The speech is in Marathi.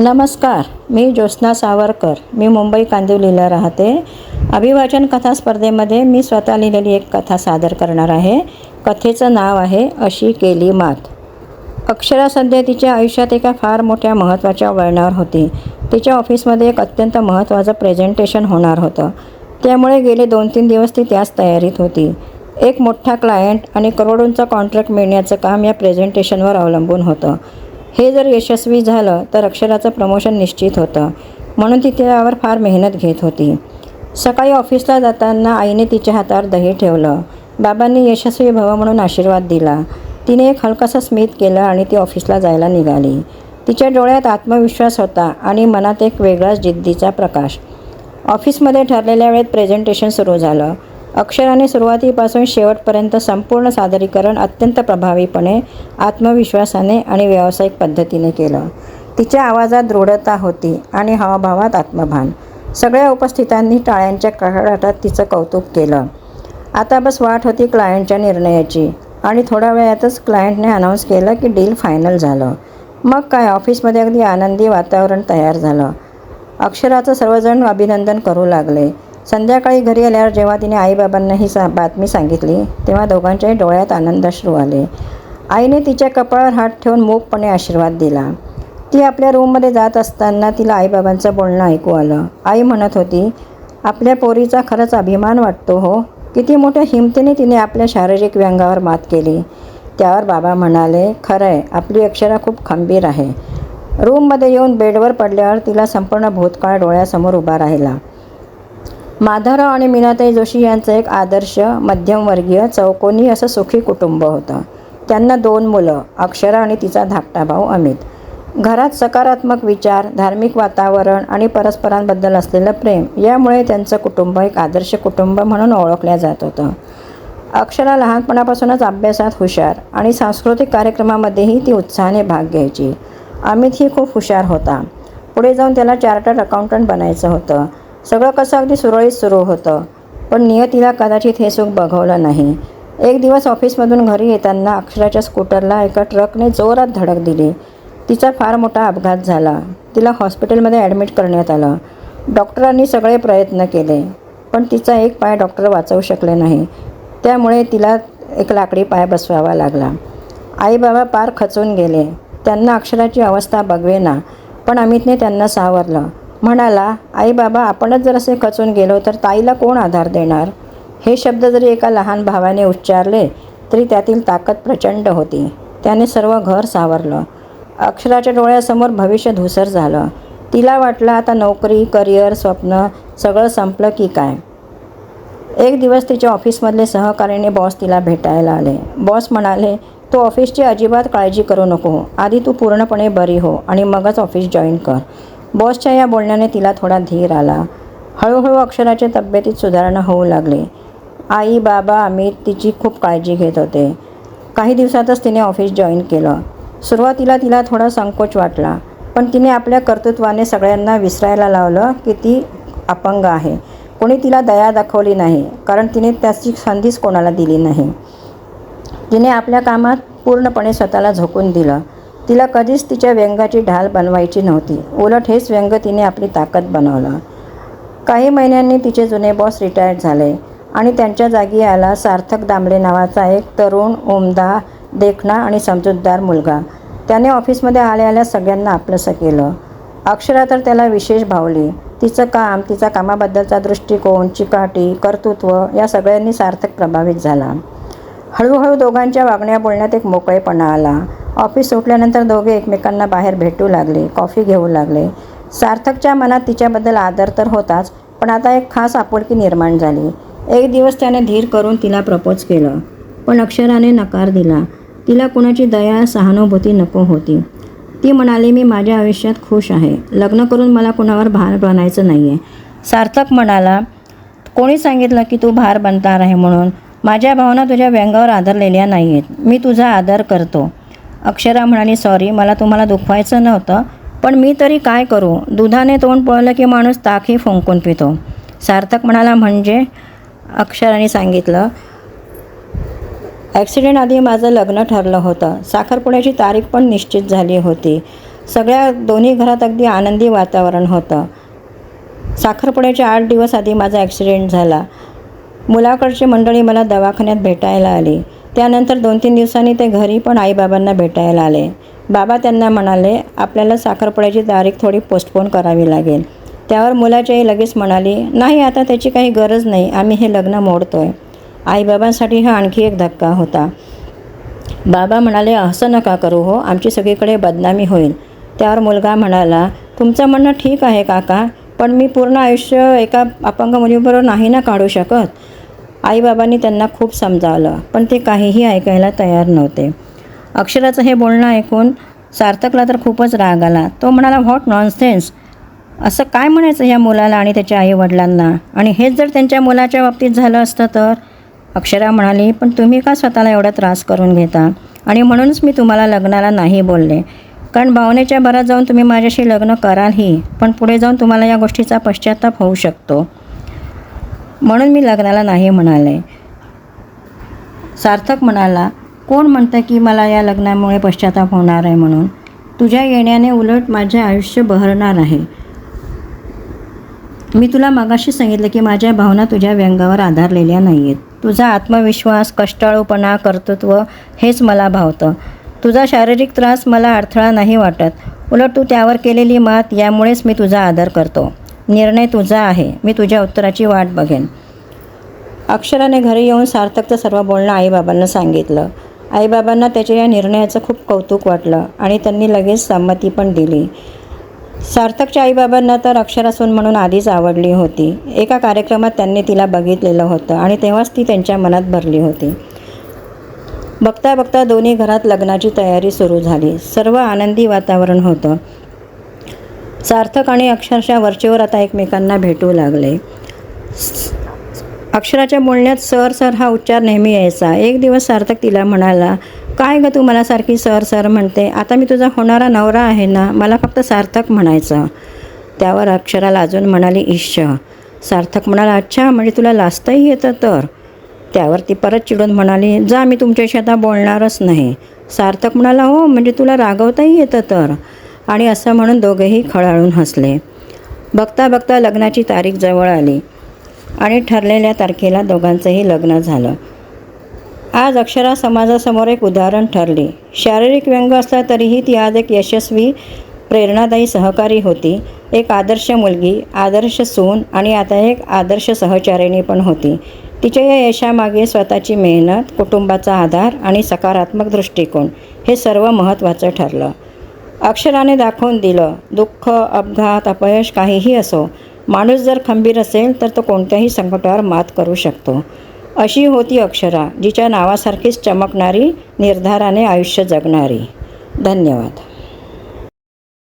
नमस्कार मी ज्योत्स्ना सावरकर. मी मुंबई कांदिवलीला राहते. अभिवाचन कथा स्पर्धेमध्ये मी स्वतः लिहिलेली एक कथा सादर करणार आहे. कथेचं नाव आहे अशी केली मात. अक्षरा सध्या तिच्या आयुष्यात एका फार मोठ्या महत्त्वाच्या वळणावर होती. तिच्या ऑफिसमध्ये एक अत्यंत महत्त्वाचं प्रेझेंटेशन होणार होतं. त्यामुळे गेले दोन तीन दिवस ती त्याच तयारीत होती. एक मोठा क्लायंट आणि करोडोंचा कॉन्ट्रॅक्ट मिळण्याचं काम या प्रेझेंटेशनवर अवलंबून होतं. हे जर यशस्वी झालं तर अक्षराचं प्रमोशन निश्चित होतं. म्हणून ती त्यावर फार मेहनत घेत होती. सकाळी ऑफिसला जाताना आईने तिच्या हातावर दही ठेवलं. बाबांनी यशस्वी भव म्हणून आशीर्वाद दिला. तिने एक हलकासा स्मित केलं आणि ती ऑफिसला जायला निघाली. तिच्या डोळ्यात आत्मविश्वास होता आणि मनात एक वेगळाच जिद्दीचा प्रकाश. ऑफिसमध्ये ठरलेल्या वेळेत प्रेझेंटेशन सुरू झालं. अक्षराने सुरुवातीपासून शेवटपर्यंत संपूर्ण सादरीकरण अत्यंत प्रभावीपणे आत्मविश्वासाने आणि व्यावसायिक पद्धतीने केलं. तिच्या आवाजात दृढता होती आणि हावभावात आत्मभान. सगळ्या उपस्थितांनी टाळ्यांच्या कडाटात तिचं कौतुक केलं. आता बस वाट होती क्लायंटच्या निर्णयाची आणि थोड्या वेळातच क्लायंटने अनाऊन्स केलं की डील फायनल झालं. मग काय ऑफिसमध्ये अगदी आनंदी वातावरण तयार झालं. अक्षराचं सर्वजण अभिनंदन करू लागले. संध्याकाळी घरी आल्यावर जेव्हा तिने आईबाबांना ही सा बातमी सांगितली तेव्हा दोघांच्याही डोळ्यात आनंदाश्रू आले. आईने तिच्या कपाळावर हात ठेवून मूकपणे आशीर्वाद दिला. ती आपल्या रूममध्ये जात असताना तिला आईबाबांचं बोलणं ऐकू आलं. आई म्हणत होती आपल्या पोरीचा खरंच अभिमान वाटतो हो. किती मोठ्या हिमतीने तिने आपल्या शारीरिक व्यंगावर मात केली. त्यावर बाबा म्हणाले खरं आहे आपली अक्षरा खूप खंबीर आहे. रूममध्ये येऊन बेडवर पडल्यावर तिला संपूर्ण भूतकाळ डोळ्यासमोर उभा राहिला. माधवराव आणि मीनाताई जोशी यांचं एक आदर्श मध्यमवर्गीय चौकोनी असं सुखी कुटुंब होतं. त्यांना दोन मुलं अक्षरा आणि तिचा धाकटा भाऊ अमित. घरात सकारात्मक विचार धार्मिक वातावरण आणि परस्परांबद्दल असलेलं प्रेम यामुळे त्यांचं कुटुंब एक आदर्श कुटुंब म्हणून ओळखलं जात होतं. अक्षरा लहानपणापासूनच अभ्यासात हुशार आणि सांस्कृतिक कार्यक्रमामध्येही ती उत्साहाने भाग घ्यायची. अमित ही खूप हुशार होता. पुढे जाऊन त्याला चार्टर्ड अकाउंटंट बनायचं होतं. सगळं कसं अगदी सुरळीत सुरू होतं. पण नियतीला कदाचित हे सुख बघवलं नाही. एक दिवस ऑफिसमधून घरी येताना अक्षराच्या स्कूटरला एका ट्रकने जोरात धडक दिली. तिचा फार मोठा अपघात झाला. तिला हॉस्पिटलमध्ये ॲडमिट करण्यात आलं. डॉक्टरांनी सगळे प्रयत्न केले पण तिचा एक पाय डॉक्टर वाचवू शकले नाही. त्यामुळे तिला एक लाकडी पाय बसवावा लागला. आई बाबा पार खचून गेले. त्यांना अक्षराची अवस्था बघवेना पण अमितने त्यांना सावरलं. म्हणाला आई बाबा आपणच जर असे खचून गेलो तर ताईला कोण आधार देणार हे शब्द जरी एका लहान भावाने उच्चारले तरी त्यातील ताकद प्रचंड होती. त्याने सर्व घर सावरलं. अक्षराच्या डोळ्यासमोर भविष्य धुसर झालं. तिला वाटलं आता नोकरी करिअर स्वप्न सगळं संपलं की काय? एक दिवस तिच्या ऑफिसमधले सहकार्याने बॉस तिला भेटायला आले. बॉस म्हणाले तू ऑफिसची अजिबात काळजी करू नको. आधी तू पूर्णपणे बरी हो आणि मगच ऑफिस जॉईन कर. बॉसच्या या बोलण्याने तिला थोडा धीर आला. हळूहळू अक्षराच्या तब्येतीत सुधारणा होऊ लागली. आई बाबा अमित तिची खूप काळजी घेत होते. काही दिवसातच तिने ऑफिस जॉईन केलं. सुरुवातीला तिला थोडा संकोच वाटला पण तिने आपल्या कर्तृत्वाने सगळ्यांना विसरायला लावलं की ती अपंग आहे. कोणी तिला दया दाखवली नाही कारण तिने त्याची संधीच कोणाला दिली नाही. तिने आपल्या कामात पूर्णपणे स्वतःला झोकून दिलं. तिला कधीच तिच्या व्यंगाची ढाल बनवायची नव्हती. उलट हेच व्यंग तिने आपली ताकद बनवलं. काही महिन्यांनी तिचे जुने बॉस रिटायर्ड झाले आणि त्यांच्या जागी आला सार्थक दामले नावाचा एक तरुण उमदा देखणा आणि समजूतदार मुलगा. त्याने ऑफिसमध्ये आल्या आल्या सगळ्यांना आपलंसं केलं. अक्षरा तर त्याला विशेष भावली. तिचं काम तिचा कामाबद्दलचा दृष्टिकोन चिकाटी कर्तृत्व या सगळ्यांनी सार्थक प्रभावित झाला. हळूहळू दोघांच्या वागण्या बोलण्यात एक मोकळेपणा आला. ऑफिस सुटल्यानंतर दोघे एकमेकांना बाहेर भेटू लागले कॉफी घेऊ लागले. सार्थकच्या मनात तिच्याबद्दल आदर तर होताच पण आता एक खास आपुलकी निर्माण झाली. एक दिवस त्याने धीर करून तिला प्रपोज केलं पण अक्षराने नकार दिला. तिला कुणाची दया सहानुभूती नको होती. ती म्हणाली मी माझ्या आयुष्यात खुश आहे. लग्न करून मला कुणावर भार बनायचं नाही आहे सार्थक म्हणाला कोणी सांगितलं की तू भार बनणार आहे म्हणून? माझ्या भावना तुझ्या व्यंगावर आदरलेल्या नाही आहेत मी तुझा आदर करतो. अक्षरा म्हणाली सॉरी मला तुम्हाला दुखवायचं नव्हतं पण मी तरी काय करू? दुधाने तोंड पळलं की माणूस ताकही फुंकून पितो. सार्थक म्हणाला म्हणजे? अक्षराने सांगितलं ॲक्सिडेंट आधी माझं लग्न ठरलं होतं. साखरपुड्याची तारीख पण निश्चित झाली होती. सगळ्या दोन्ही घरात अगदी आनंदी वातावरण होतं. साखरपुड्याच्या आठ दिवस आधी माझा ॲक्सिडेंट झाला. मुलाकडची मंडळी मला दवाखान्यात भेटायला आली. त्यानंतर दोन तीन दिवसांनी ते घरी पण आईबाबांना भेटायला आले. बाबा त्यांना म्हणाले आपल्याला साखरपुड्याची तारीख थोडी पोस्टपोन करावी लागेल. त्यावर मुलाची आई लगेच म्हणाली नाही आता त्याची काही गरज नाही आम्ही हे लग्न मोडतोय. आईबाबांसाठी हा आणखी एक धक्का होता. बाबा म्हणाले असं नका करू हो आमची सगळीकडे बदनामी होईल. त्यावर मुलगा म्हणाला तुमचं म्हणणं ठीक आहे काका पण मी पूर्ण आयुष्य एका अपंग मुलीबरोबर नाही ना काढू शकत? आईबाबांनी त्यांना खूप समजावलं पण ते काहीही ऐकायला तयार नव्हते. अक्षराचं हे बोलणं ऐकून सार्थकला तर खूपच राग आला. तो म्हणाला व्हॉट नॉनसेन्स? असं काय म्हणायचं या मुलाला आणि त्याच्या आईवडिलांना? आणि हेच जर त्यांच्या मुलाच्या बाबतीत झालं असतं तर? अक्षरा म्हणाली पण तुम्ही का स्वतःला एवढा त्रास करून घेता? आणि म्हणूनच मी तुम्हाला लग्नाला नाही बोलले. कारण भावनेच्या भरात जाऊन तुम्ही माझ्याशी लग्न करालही पण पुढे जाऊन तुम्हाला या गोष्टीचा पश्चाताप होऊ शकतो. म्हणून मी लग्नाला नाही म्हणाले. सार्थक म्हणाला कोण म्हणतं की मला या लग्नामुळे पश्चाताप होणार आहे म्हणून? तुझ्या येण्याने उलट माझे आयुष्य बहरणार आहे. मी तुला मगाशी सांगितलं की माझ्या भावना तुझ्या व्यंगावर आधारलेल्या नाही आहेत तुझा आत्मविश्वास कष्टाळूपणा कर्तृत्व हेच मला भावतं. तुझा शारीरिक त्रास मला अडथळा नाही वाटत. उलट तू त्यावर केलेली मात यामुळेच मी तुझा आदर करतो. निर्णय तुझा आहे. मी तुझ्या उत्तराची वाट बघेन. अक्षराने घरी येऊन सार्थकचं सर्व बोलणं आईबाबांना सांगितलं. आईबाबांना त्याच्या या निर्णयाचं खूप कौतुक वाटलं आणि त्यांनी लगेच संमती पण दिली. सार्थकच्या आईबाबांना तर अक्षरासून म्हणून आधीच आवडली होती. एका कार्यक्रमात त्यांनी तिला बघितलेलं होतं आणि तेव्हाच ती त्यांच्या मनात भरली होती. बघता बघता दोन्ही घरात लग्नाची तयारी सुरू झाली. सर्व आनंदी वातावरण होतं. सार्थक आणि अक्षरशः वरचेवर आता एकमेकांना भेटू लागले. अक्षराच्या बोलण्यात सर सर हा उच्चार नेहमी यायचा. एक दिवस सार्थक तिला म्हणाला काय ग तू मला सारखी सर सर म्हणते. आता मी तुझा होणारा नवरा आहे ना मला फक्त सार्थक म्हणायचं. त्यावर अक्षराला अजून म्हणाली ईश सार्थक म्हणाला अच्छा म्हणजे तुला लाजताही येतं तर? त्यावर ती परत चिडून म्हणाली जा मी तुमच्याशी आता बोलणारच नाही. सार्थक म्हणाला हो म्हणजे तुला रागवताही येतं तर? आणि असं म्हणून दोघेही खळाळून हसले. बघता बघता लग्नाची तारीख जवळ आली आणि ठरलेल्या तारखेला दोघांचंही लग्न झालं. आज अक्षरा समाजासमोर एक उदाहरण ठरली. शारीरिक व्यंग असला तरीही ती आज एक यशस्वी प्रेरणादायी सहकारी होती. एक आदर्श मुलगी आदर्श सून आणि आता एक आदर्श सहचारिणी पण होती. तिच्या या यशामागे स्वतःची मेहनत कुटुंबाचा आधार आणि सकारात्मक दृष्टिकोन हे सर्व महत्त्वाचं ठरलं. अक्षराने दाखवून दिलं दुःख अपघात अपयश काहीही असो माणूस जर खंबीर असेल तर तो कोणत्याही संकटावर मात करू शकतो. अशी होती अक्षरा जिच्या नावासारखीच चमकणारी निर्धाराने आयुष्य जगणारी. धन्यवाद.